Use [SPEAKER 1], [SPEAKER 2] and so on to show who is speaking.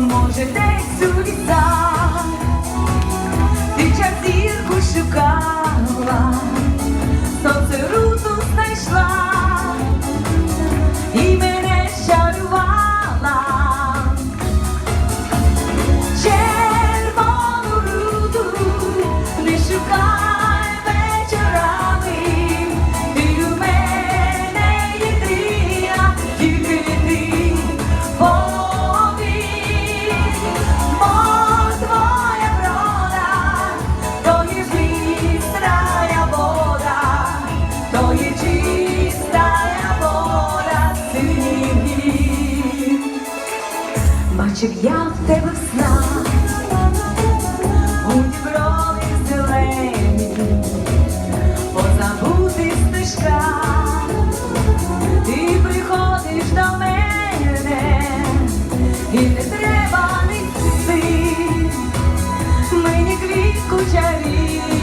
[SPEAKER 1] може десь у лісах, ти час зірку шукала, сонце руту знайшла Бачив я в тебе в снах, зелені, позабутих стежках, ти приходиш до мене, і не треба нести. Мені квітку на